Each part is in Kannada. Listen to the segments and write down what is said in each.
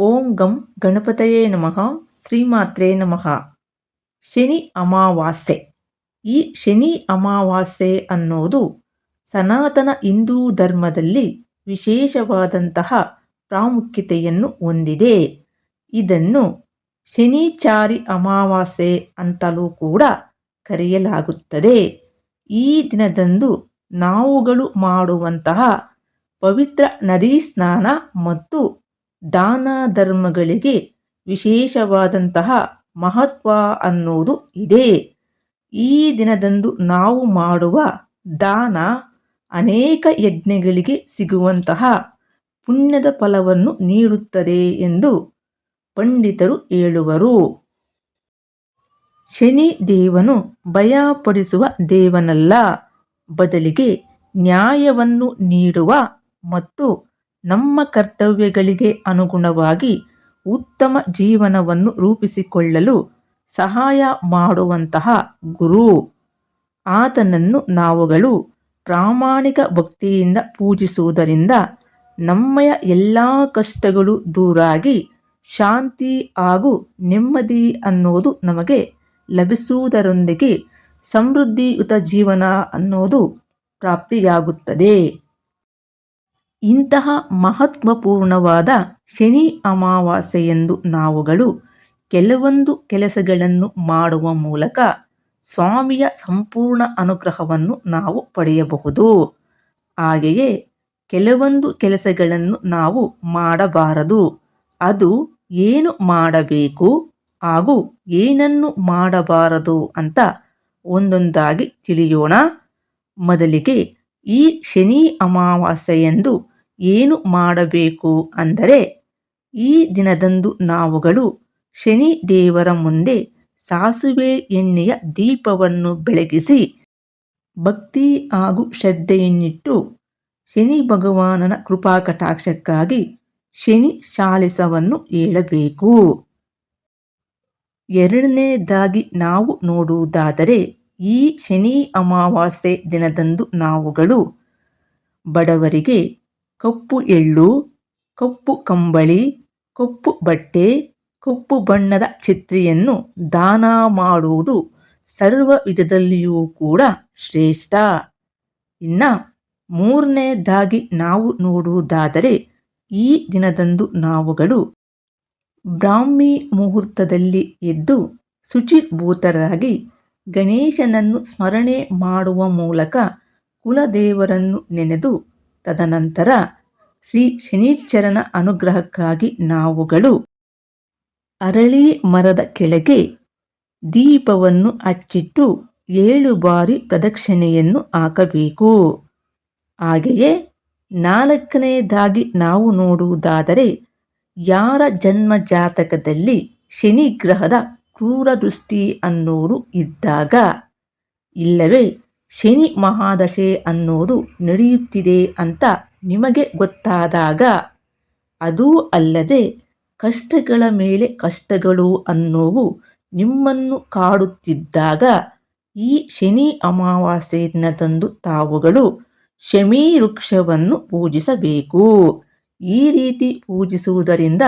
ಓಂ ಗಂ ಗಣಪತಯೇ ನಮಃ ಶ್ರೀಮಾತ್ರೇ ನಮಃ ಶನಿ ಅಮಾವಾಸ್ಯೆ ಈ ಶನಿ ಅಮಾವಾಸ್ಯೆ ಅನ್ನೋದು ಸನಾತನ ಹಿಂದೂ ಧರ್ಮದಲ್ಲಿ ವಿಶೇಷವಾದಂತಹ ಪ್ರಾಮುಖ್ಯತೆಯನ್ನು ಹೊಂದಿದೆ. ಇದನ್ನು ಶನಿಚಾರಿ ಅಮಾವಾಸ್ಯೆ ಅಂತಲೂ ಕೂಡ ಕರೆಯಲಾಗುತ್ತದೆ. ಈ ದಿನದಂದು ನಾವುಗಳು ಮಾಡುವಂತಹ ಪವಿತ್ರ ನದಿ ಸ್ನಾನ ಮತ್ತು ದಾನ ಧರ್ಮಗಳಿಗೆ ವಿಶೇಷವಾದಂತಹ ಮಹತ್ವ ಅನ್ನೋದು ಇದೆ. ಈ ದಿನದಂದು ನಾವು ಮಾಡುವ ದಾನ ಅನೇಕ ಯಜ್ಞಗಳಿಗೆ ಸಿಗುವಂತಹ ಪುಣ್ಯದ ಫಲವನ್ನು ನೀಡುತ್ತದೆ ಎಂದು ಪಂಡಿತರು ಹೇಳುವರು. ಶನಿ ದೇವನು ಭಯಪಡಿಸುವ ದೇವನಲ್ಲ, ಬದಲಿಗೆ ನ್ಯಾಯವನ್ನು ನೀಡುವ ಮತ್ತು ನಮ್ಮ ಕರ್ತವ್ಯಗಳಿಗೆ ಅನುಗುಣವಾಗಿ ಉತ್ತಮ ಜೀವನವನ್ನು ರೂಪಿಸಿಕೊಳ್ಳಲು ಸಹಾಯ ಮಾಡುವಂತಹ ಗುರು. ಆತನನ್ನು ನಾವುಗಳು ಪ್ರಾಮಾಣಿಕ ಭಕ್ತಿಯಿಂದ ಪೂಜಿಸುವುದರಿಂದ ನಮ್ಮಯ ಎಲ್ಲ ಕಷ್ಟಗಳು ದೂರಾಗಿ ಶಾಂತಿ ಹಾಗೂ ನೆಮ್ಮದಿ ಅನ್ನೋದು ನಮಗೆ ಲಭಿಸುವುದರೊಂದಿಗೆ ಸಮೃದ್ಧಿಯುತ ಜೀವನ ಅನ್ನೋದು ಪ್ರಾಪ್ತಿಯಾಗುತ್ತದೆ. ಇಂತಹ ಮಹತ್ವಪೂರ್ಣವಾದ ಶನಿ ಅಮಾವಾಸ್ಯೆಯಂದು ನಾವುಗಳು ಕೆಲವೊಂದು ಕೆಲಸಗಳನ್ನು ಮಾಡುವ ಮೂಲಕ ಸ್ವಾಮಿಯ ಸಂಪೂರ್ಣ ಅನುಗ್ರಹವನ್ನು ನಾವು ಪಡೆಯಬಹುದು. ಹಾಗೆಯೇ ಕೆಲವೊಂದು ಕೆಲಸಗಳನ್ನು ನಾವು ಮಾಡಬಾರದು. ಅದು ಏನು ಮಾಡಬೇಕು ಹಾಗೂ ಏನನ್ನು ಮಾಡಬಾರದು ಅಂತ ಒಂದೊಂದಾಗಿ ತಿಳಿಯೋಣ. ಮೊದಲಿಗೆ ಈ ಶನಿ ಅಮಾವಾಸ್ಯೆಯಂದು ಏನು ಮಾಡಬೇಕು ಅಂದರೆ ಈ ದಿನದಂದು ನಾವುಗಳು ಶನಿ ದೇವರ ಮುಂದೆ ಸಾಸುವೆ ಎಣ್ಣೆಯ ದೀಪವನ್ನು ಬೆಳಗಿಸಿ ಭಕ್ತಿ ಹಾಗೂ ಶ್ರದ್ಧೆಯನ್ನಿಟ್ಟು ಶನಿ ಭಗವಾನನ ಕೃಪಾ ಕಟಾಕ್ಷಕ್ಕಾಗಿ ಶನಿ ಶಾಲಿಸವನ್ನು ಹೇಳಬೇಕು ಎರಡನೇದಾಗಿ ನಾವು ನೋಡುವುದಾದರೆ ಈ ಶನಿ ಅಮಾವಾಸ್ಯೆ ದಿನದಂದು ನಾವುಗಳು ಬಡವರಿಗೆ ಕಪ್ಪು ಎಳ್ಳು, ಕಪ್ಪು ಕಂಬಳಿ, ಕಪ್ಪು ಬಟ್ಟೆ, ಕಪ್ಪು ಬಣ್ಣದ ಛತ್ರಿಯನ್ನು ದಾನ ಮಾಡುವುದು ಸರ್ವ ವಿಧದಲ್ಲಿಯೂ ಕೂಡ ಶ್ರೇಷ್ಠ. ಇನ್ನ ಮೂರನೇದಾಗಿ ನಾವು ನೋಡುವುದಾದರೆ ಈ ದಿನದಂದು ನಾವುಗಳು ಬ್ರಾಹ್ಮಿ ಮುಹೂರ್ತದಲ್ಲಿ ಎದ್ದು ಶುಚಿಭೂತರಾಗಿ ಗಣೇಶನನ್ನು ಸ್ಮರಣೆ ಮಾಡುವ ಮೂಲಕ ಕುಲದೇವರನ್ನು ನೆನೆದು ತದನಂತರ ಶ್ರೀ ಶನೀಶ್ಚರನ ಅನುಗ್ರಹಕ್ಕಾಗಿ ನಾವುಗಳು ಅರಳಿ ಮರದ ಕೆಳಗೆ ದೀಪವನ್ನು ಹಚ್ಚಿಟ್ಟು ಏಳು ಬಾರಿ ಪ್ರದಕ್ಷಿಣೆಯನ್ನು ಹಾಕಬೇಕು. ಹಾಗೆಯೇ ನಾಲ್ಕನೆಯದಾಗಿ ನಾವು ನೋಡುವುದಾದರೆ ಯಾರ ಜನ್ಮ ಜಾತಕದಲ್ಲಿ ಶನಿ ಗ್ರಹದ ಕ್ರೂರ ದೃಷ್ಟಿ ಅನ್ನೋದು ಇದ್ದಾಗ ಇಲ್ಲವೇ ಶನಿ ಮಹಾದಶೆ ಅನ್ನೋದು ನಡೆಯುತ್ತಿದೆ ಅಂತ ನಿಮಗೆ ಗೊತ್ತಾದಾಗ, ಅದೂ ಅಲ್ಲದೆ ಕಷ್ಟಗಳ ಮೇಲೆ ಕಷ್ಟಗಳು ಅನ್ನೋವು ನಿಮ್ಮನ್ನು ಕಾಡುತ್ತಿದ್ದಾಗ, ಈ ಶನಿ ಅಮಾವಾಸ್ಯೆ ದಿನದಂದು ತಾವುಗಳು ಶಮೀ ವೃಕ್ಷವನ್ನು ಪೂಜಿಸಬೇಕು. ಈ ರೀತಿ ಪೂಜಿಸುವುದರಿಂದ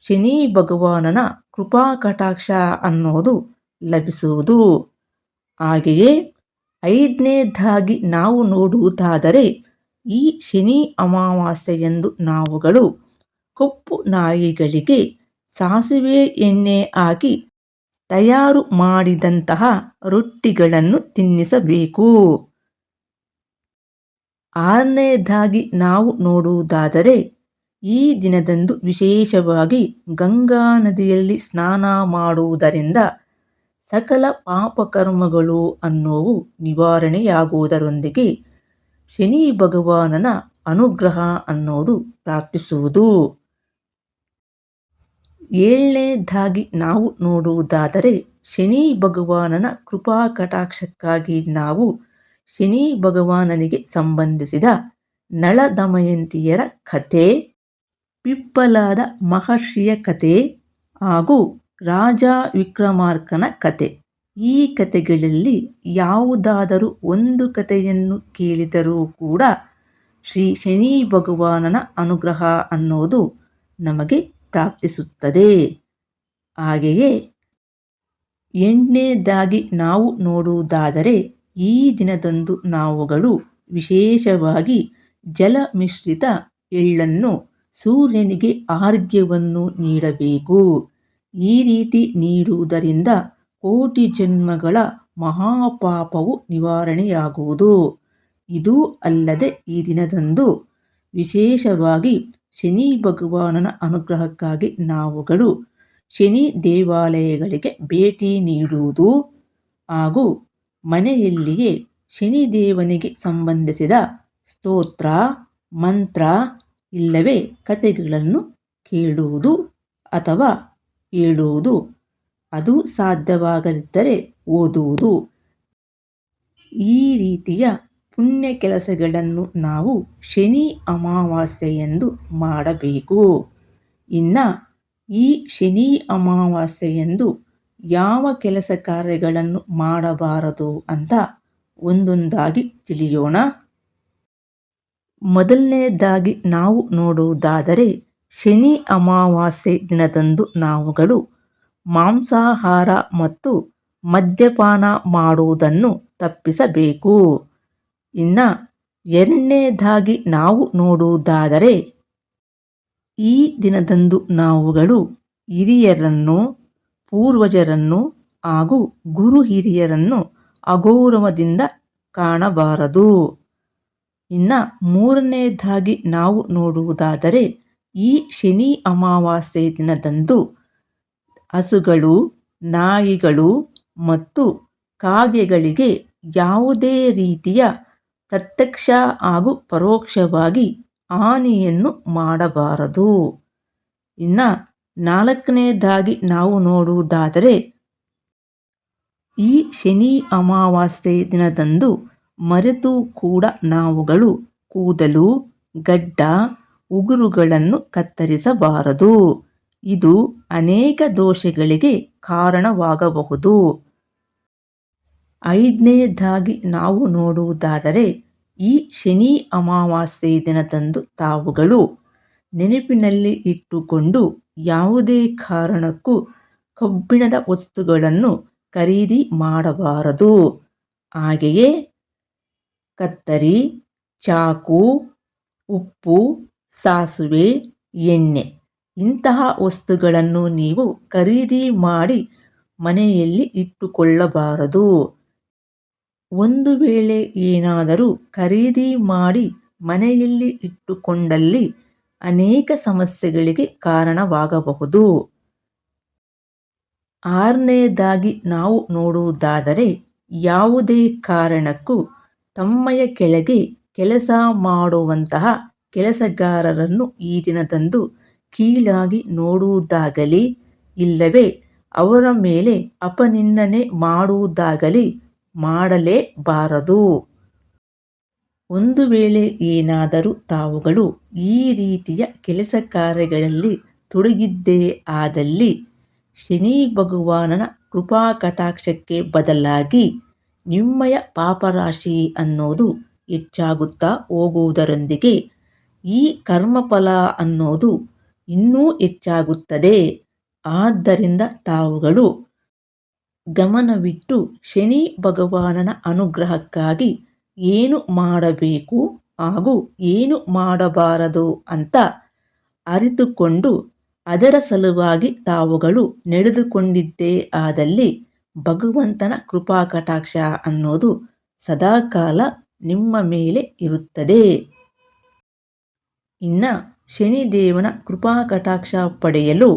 ಶನಿ ಭಗವಾನನ ಕೃಪಾ ಕಟಾಕ್ಷ ಅನ್ನೋದು ಲಭಿಸುವುದು. ಹಾಗೆಯೇ ಐದನೇದಾಗಿ ನಾವು ನೋಡುವುದಾದರೆ, ಈ ಶನಿ ಅಮಾವಾಸ್ಯೆಯಂದು ನಾವುಗಳು ಕಪ್ಪು ನಾಯಿಗಳಿಗೆ ಸಾಸಿವೆ ಎಣ್ಣೆ ಹಾಕಿ ತಯಾರು ಮಾಡಿದಂತಹ ರೊಟ್ಟಿಗಳನ್ನು ತಿನ್ನಿಸಬೇಕು. ಆರನೇದಾಗಿ ನಾವು ನೋಡುವುದಾದರೆ, ಈ ದಿನದಂದು ವಿಶೇಷವಾಗಿ ಗಂಗಾ ನದಿಯಲ್ಲಿ ಸ್ನಾನ ಮಾಡುವುದರಿಂದ ಸಕಲ ಪಾಪಕರ್ಮಗಳು ಅನ್ನೋವು ನಿವಾರಣೆಯಾಗುವುದರೊಂದಿಗೆ ಶನಿ ಭಗವಾನನ ಅನುಗ್ರಹ ಅನ್ನೋದು ಪ್ರಾಪ್ತಿಸುವುದು. ಏಳನೇದಾಗಿ ನಾವು ನೋಡುವುದಾದರೆ ಶನಿ ಭಗವಾನನ ಕೃಪಾ ಕಟಾಕ್ಷಕ್ಕಾಗಿ ನಾವು ಶನಿ ಭಗವಾನನಿಗೆ ಸಂಬಂಧಿಸಿದ ನಳ ದಮಯಂತಿಯರ ಕಥೆ, ಪಿಪ್ಪಲಾದ ಮಹರ್ಷಿಯ ಕತೆ ಹಾಗೂ ರಾಜ ವಿಕ್ರಮಾರ್ಕನ ಕತೆ. ಈ ಕತೆಗಳಲ್ಲಿ ಯಾವುದಾದರೂ ಒಂದು ಕತೆಯನ್ನು ಕೇಳಿದರೂ ಕೂಡ ಶ್ರೀ ಶನಿ ಭಗವಾನನ ಅನುಗ್ರಹ ಅನ್ನೋದು ನಮಗೆ ಪ್ರಾಪ್ತಿಸುತ್ತದೆ. ಹಾಗೆಯೇ ಎಂಟನೇದಾಗಿ ನಾವು ನೋಡುವುದಾದರೆ ಈ ದಿನದಂದು ನಾವುಗಳು ವಿಶೇಷವಾಗಿ ಜಲ ಮಿಶ್ರಿತ ಎಳ್ಳನ್ನು ಸೂರ್ಯನಿಗೆ ಆರ್ಘ್ಯವನ್ನು ನೀಡಬೇಕು. ಈ ರೀತಿ ನೀಡುವುದರಿಂದ ಕೋಟಿ ಜನ್ಮಗಳ ಮಹಾಪಾಪವು ನಿವಾರಣೆಯಾಗುವುದು. ಇದು ಅಲ್ಲದೆ ಈ ದಿನದಂದು ವಿಶೇಷವಾಗಿ ಶನಿ ಭಗವಾನನ ಅನುಗ್ರಹಕ್ಕಾಗಿ ನಾವುಗಳು ಶನಿ ದೇವಾಲಯಗಳಿಗೆ ಭೇಟಿ ನೀಡುವುದು ಹಾಗೂ ಮನೆಯಲ್ಲಿಯೇ ಶನಿದೇವನಿಗೆ ಸಂಬಂಧಿಸಿದ ಸ್ತೋತ್ರ, ಮಂತ್ರ ಇಲ್ಲವೇ ಕಥೆಗಳನ್ನು ಕೇಳುವುದು ಅಥವಾ ಹೇಳುವುದು ಅದು ಸಾಧ್ಯವಾಗದಿದ್ದರೆ ಓದುವುದು. ಈ ರೀತಿಯ ಪುಣ್ಯ ಕೆಲಸಗಳನ್ನು ನಾವು ಶನಿ ಅಮಾವಾಸ್ಯೆಯಂದು ಮಾಡಬೇಕು. ಇನ್ನು ಈ ಶನಿ ಅಮಾವಾಸ್ಯೆಯಂದು ಯಾವ ಕೆಲಸ ಕಾರ್ಯಗಳನ್ನು ಮಾಡಬಾರದು ಅಂತ ಒಂದೊಂದಾಗಿ ತಿಳಿಯೋಣ. ಮೊದಲನೆಯದಾಗಿ ನಾವು ನೋಡುವುದಾದರೆ ಶನಿ ಅಮಾವಾಸ್ಯೆ ದಿನದಂದು ನಾವುಗಳು ಮಾಂಸಾಹಾರ ಮತ್ತು ಮದ್ಯಪಾನ ಮಾಡುವುದನ್ನು ತಪ್ಪಿಸಬೇಕು. ಇನ್ನು ಎರಡನೇದಾಗಿ ನಾವು ನೋಡುವುದಾದರೆ, ಈ ದಿನದಂದು ನಾವುಗಳು ಹಿರಿಯರನ್ನು, ಪೂರ್ವಜರನ್ನು ಹಾಗೂ ಗುರು ಹಿರಿಯರನ್ನು ಅಗೌರವದಿಂದ ಕಾಣಬಾರದು. ಇನ್ನು ಮೂರನೇದಾಗಿ ನಾವು ನೋಡುವುದಾದರೆ ಈ ಶನಿ ಅಮಾವಾಸ್ಯೆ ದಿನದಂದು ಹಸುಗಳು, ನಾಯಿಗಳು ಮತ್ತು ಕಾಗೆಗಳಿಗೆ ಯಾವುದೇ ರೀತಿಯ ಪ್ರತ್ಯಕ್ಷ ಹಾಗೂ ಪರೋಕ್ಷವಾಗಿ ಹಾನಿಯನ್ನು ಮಾಡಬಾರದು. ಇನ್ನು ನಾಲ್ಕನೇದಾಗಿ ನಾವು ನೋಡುವುದಾದರೆ, ಈ ಶನಿ ಅಮಾವಾಸ್ಯೆ ದಿನದಂದು ಮರೆತು ಕೂಡ ನಾವುಗಳು ಕೂದಲು, ಗಡ್ಡ ಉಗುರುಗಳನ್ನು ಕತ್ತರಿಸಬಾರದು. ಇದು ಅನೇಕ ದೋಷಗಳಿಗೆ ಕಾರಣವಾಗಬಹುದು. ಐದನೇದಾಗಿ ನಾವು ನೋಡುವುದಾದರೆ, ಈ ಶನಿ ಅಮಾವಾಸ್ಯೆ ದಿನದಂದು ತಾವುಗಳು ನೆನಪಿನಲ್ಲಿ ಇಟ್ಟುಕೊಂಡು ಯಾವುದೇ ಕಾರಣಕ್ಕೂ ಕಬ್ಬಿಣದ ವಸ್ತುಗಳನ್ನು ಖರೀದಿ ಮಾಡಬಾರದು. ಹಾಗೆಯೇ ಕತ್ತರಿ, ಚಾಕು, ಉಪ್ಪು ಸಾಸುವೆ, ಎಣ್ಣೆ ಇಂತಹ ವಸ್ತುಗಳನ್ನು ನೀವು ಖರೀದಿ ಮಾಡಿ ಮನೆಯಲ್ಲಿ ಇಟ್ಟುಕೊಳ್ಳಬಾರದು. ಒಂದು ವೇಳೆ ಏನಾದರೂ ಖರೀದಿ ಮಾಡಿ ಮನೆಯಲ್ಲಿ ಇಟ್ಟುಕೊಂಡಲ್ಲಿ ಅನೇಕ ಸಮಸ್ಯೆಗಳಿಗೆ ಕಾರಣವಾಗಬಹುದು. ಆರನೇದಾಗಿ ನಾವು ನೋಡುವುದಾದರೆ, ಯಾವುದೇ ಕಾರಣಕ್ಕೂ ತಮ್ಮಯ ಕೆಳಗೆ ಕೆಲಸ ಮಾಡುವಂತಹ ಕೆಲಸಗಾರರನ್ನು ಈ ದಿನದಂದು ಕೀಳಾಗಿ ನೋಡುವುದಾಗಲಿ, ಇಲ್ಲವೇ ಅವರ ಮೇಲೆ ಅಪನಿಂದನೆ ಮಾಡುವುದಾಗಲಿ ಮಾಡಲೇಬಾರದು. ಒಂದು ವೇಳೆ ಏನಾದರೂ ತಾವುಗಳು ಈ ರೀತಿಯ ಕೆಲಸ ಕಾರ್ಯಗಳಲ್ಲಿ ತೊಡಗಿದ್ದೇ ಆದಲ್ಲಿ ಶನಿ ಭಗವಾನನ ಕೃಪಾ ಕಟಾಕ್ಷಕ್ಕೆ ಬದಲಾಗಿ ನಿಮ್ಮಯ ಪಾಪರಾಶಿ ಅನ್ನೋದು ಹೆಚ್ಚಾಗುತ್ತಾ ಹೋಗುವುದರೊಂದಿಗೆ ಈ ಕರ್ಮಫಲ ಅನ್ನೋದು ಇನ್ನೂ ಹೆಚ್ಚಾಗುತ್ತದೆ. ಆದ್ದರಿಂದ ತಾವುಗಳು ಗಮನವಿಟ್ಟು ಶನಿ ಭಗವಾನನ ಅನುಗ್ರಹಕ್ಕಾಗಿ ಏನು ಮಾಡಬೇಕು ಹಾಗೂ ಏನು ಮಾಡಬಾರದು ಅಂತ ಅರಿತುಕೊಂಡು ಅದರ ಸಲುವಾಗಿ ತಾವುಗಳು ನಡೆದುಕೊಂಡಿದ್ದೇ ಆದಲ್ಲಿ ಭಗವಂತನ ಕೃಪಾ ಕಟಾಕ್ಷ ಅನ್ನೋದು ಸದಾಕಾಲ ನಿಮ್ಮ ಮೇಲೆ ಇರುತ್ತದೆ. ಇನ್ನು ಶನಿದೇವನ ಕೃಪಾ ಕಟಾಕ್ಷ ಪಡೆಯಲು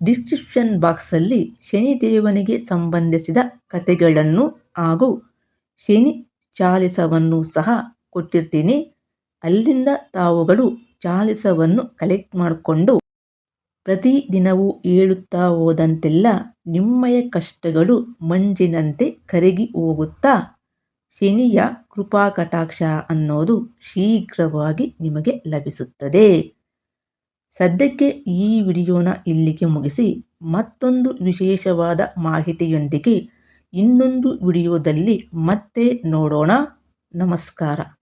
ಡಿಸ್ಕ್ರಿಪ್ಷನ್ ಬಾಕ್ಸಲ್ಲಿ ಶನಿದೇವನಿಗೆ ಸಂಬಂಧಿಸಿದ ಕಥೆಗಳನ್ನು ಹಾಗೂ ಶನಿ ಚಾಲಿಸವನ್ನು ಸಹ ಕೊಟ್ಟಿರ್ತೀನಿ. ಅಲ್ಲಿಂದ ತಾವುಗಳು ಚಾಲಿಸವನ್ನು ಕಲೆಕ್ಟ್ ಮಾಡಿಕೊಂಡು ಪ್ರತಿದಿನವೂ ಹೇಳುತ್ತಾ ಹೋದಂತೆಲ್ಲ ನಿಮ್ಮಯ ಕಷ್ಟಗಳು ಮಂಜಿನಂತೆ ಕರಗಿ ಹೋಗುತ್ತಾ ಶನಿಯ ಕೃಪಾಕಟಾಕ್ಷ ಅನ್ನೋದು ಶೀಘ್ರವಾಗಿ ನಿಮಗೆ ಲಭಿಸುತ್ತದೆ. ಸದ್ಯಕ್ಕೆ ಈ ವಿಡಿಯೋನ ಇಲ್ಲಿಗೆ ಮುಗಿಸಿ, ಮತ್ತೊಂದು ವಿಶೇಷವಾದ ಮಾಹಿತಿಯೊಂದಿಗೆ ಇನ್ನೊಂದು ವಿಡಿಯೋದಲ್ಲಿ ಮತ್ತೆ ನೋಡೋಣ. ನಮಸ್ಕಾರ.